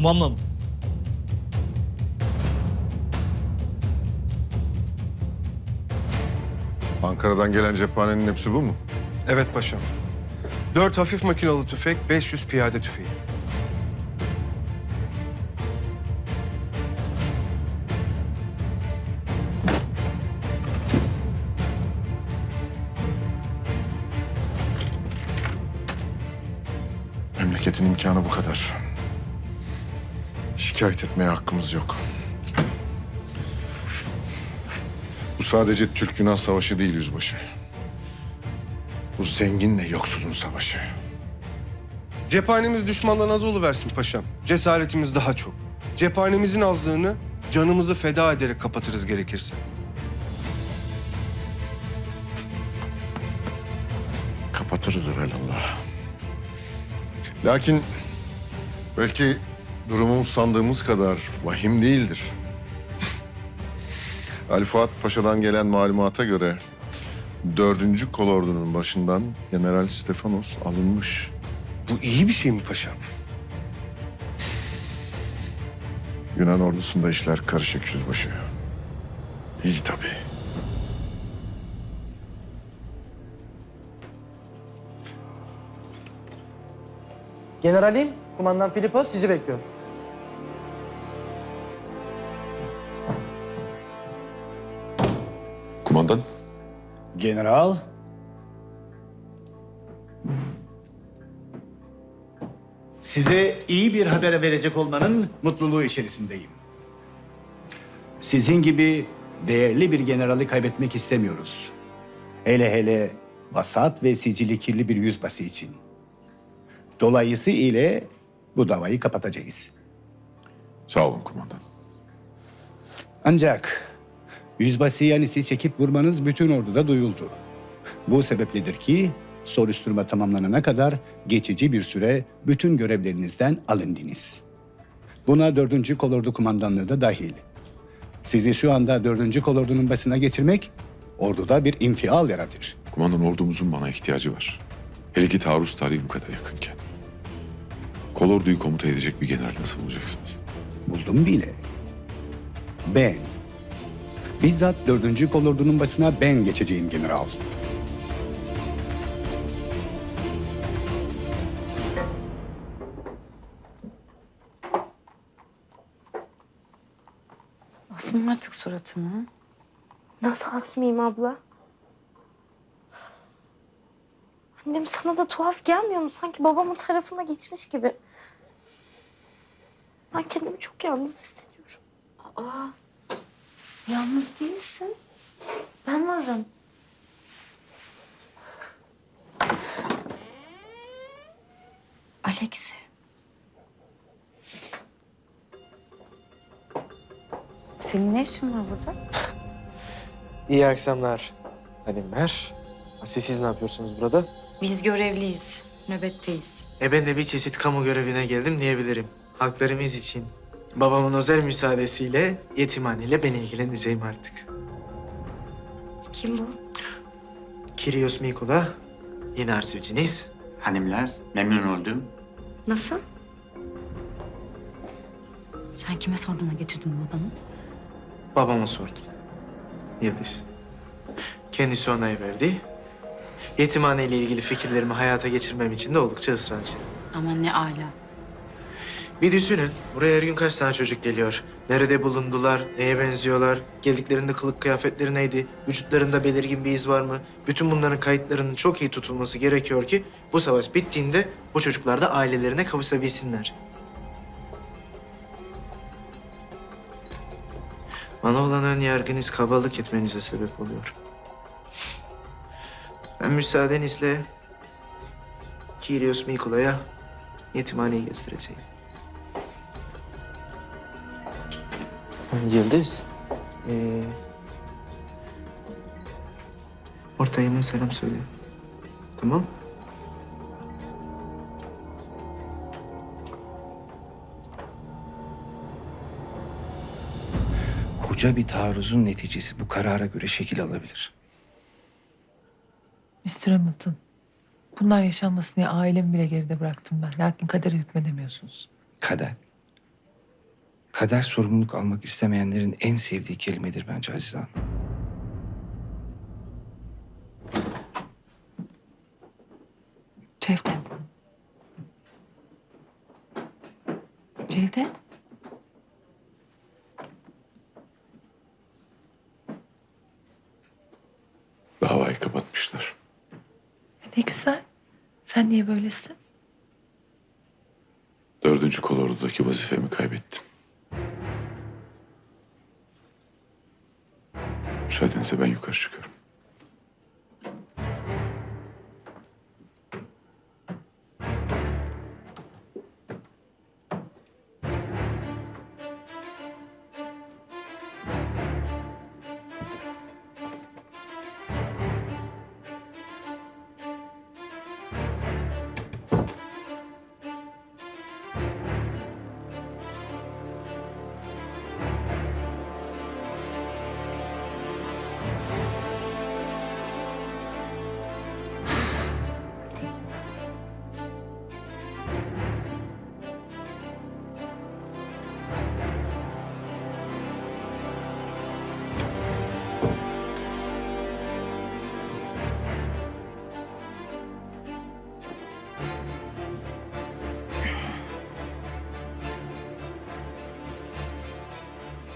Kumandanım. Ankara'dan gelen cephanenin hepsi bu mu? Evet paşam. Dört hafif makinalı tüfek, 500 piyade tüfeği. Memleketin imkanı bu kadar. Şikayet etmeye hakkımız yok. Bu sadece Türk-Yunan savaşı değil yüzbaşı. Bu zenginle yoksulun savaşı. Cephanemiz düşmandan az oluversin paşam. Cesaretimiz daha çok. Cephanemizin azlığını canımızı feda ederek kapatırız gerekirse. Kapatırız evvelallah. Lakin belki durumumuz sandığımız kadar vahim değildir. Ali Fuat Paşa'dan gelen malumata göre dördüncü kolordunun başından General Stefanos alınmış. Bu iyi bir şey mi paşam? Yunan ordusunda işler karışık yüzbaşı. İyi tabii. Generalim, kumandan Filipos sizi bekliyor. Kumandan, General. Size iyi bir haber verecek olmanın mutluluğu içerisindeyim. Sizin gibi değerli bir generali kaybetmek istemiyoruz. Hele hele vasat ve sicili kirli bir yüzbaşı için. Dolayısıyla bu davayı kapatacağız. sağ olun kumandan. Ancak yüzbaşı yanisi çekip vurmanız bütün orduda duyuldu. Bu sebepledir ki soruşturma tamamlanana kadar geçici bir süre bütün görevlerinizden alındınız. Buna 4. Kolordu Kumandanlığı da dahil. Sizi şu anda 4. Kolordu'nun başına getirmek orduda bir infial yaratır. Kumandan ordumuzun bana ihtiyacı var. Hele ki taarruz tarihi bu kadar yakınken. Kolorduyu komuta edecek bir general nasıl bulacaksınız? Buldum bile. Ben. Bizzat 4. Kolordu'nun başına ben geçeceğim general. Asma artık suratını. Nasıl asmayayım abla? Annem sana da tuhaf gelmiyor mu? Sanki babamın tarafına geçmiş gibi. Ben kendimi çok yalnız hissediyorum. Aa, yalnız değilsin. Ben varım. Alexi. Senin ne işin var burada? İyi akşamlar hanımlar. Asıl siz ne yapıyorsunuz burada? Biz görevliyiz. Nöbetteyiz. E ben de bir çeşit kamu görevine geldim diyebilirim. Halklarımız için. Babamın özel müsaadesiyle yetimhaneyle ben ilgileneceğim artık. Kim bu? Kirios Mikola, yine arsücünüz. Hanımlar, memnun oldum. Nasıl? Sen kime sorduğuna getirdin bu adamı? Babama sordum. Yıldız. Kendisi onay verdi. Yetimhane ile ilgili fikirlerimi hayata geçirmem için de oldukça ısrarcı. Aman ne ala. Bir düşünün, buraya her gün kaç tane çocuk geliyor? Nerede bulundular, neye benziyorlar, geldiklerinde kılık kıyafetleri neydi, vücutlarında belirgin bir iz var mı? Bütün bunların kayıtlarının çok iyi tutulması gerekiyor ki bu savaş bittiğinde bu çocuklar da ailelerine kavuşabilsinler. Bana olan ön yargınız kabalık etmenize sebep oluyor. Ben müsaadenizle Kyrios Mikula'ya yetimhaneyi göstereceğim. Yıldız. Ee, ortağıma selam söyle. Tamam? Koca bir taarruzun neticesi bu karara göre şekil alabilir. Mr. Hamilton, bunlar yaşanmasın diye ailemi bile geride bıraktım ben. Lakin kadere hükmedemiyorsunuz. Kader. Kader sorumluluk almak istemeyenlerin en sevdiği kelimedir bence Azize Hanım. Cevdet. Cevdet. Davayı kapatmışlar. Ne güzel. Sen niye böylesin? Dördüncü kolordudaki vazifemi kaybettim. Müsaadenizle ben yukarı çıkıyorum.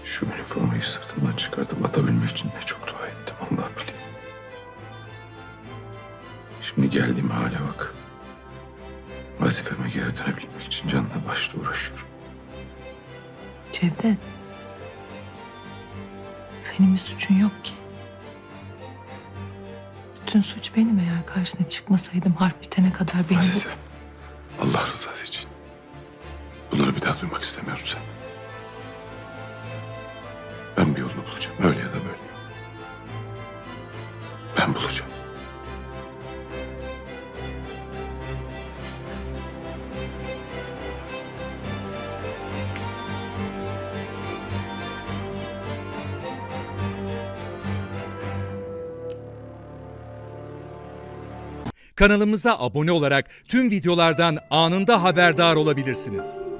Şu üniformayı sırtımdan çıkartıp atabilmek için ne çok dua ettim Allah bilir. Şimdi geldiğim hale bak. Vazifeme geri dönebilmek için canla başla uğraşıyorum. Cevdet. Senin bir suçun yok ki. Bütün suç benim eğer karşına çıkmasaydım harp bitene kadar beni bu... Azize, Allah rızası için. Bunları bir daha duymak istemiyorum sen. Yolunu bulacağım. Öyle ya da böyle. Ben bulacağım. Kanalımıza abone olarak tüm videolardan anında haberdar olabilirsiniz.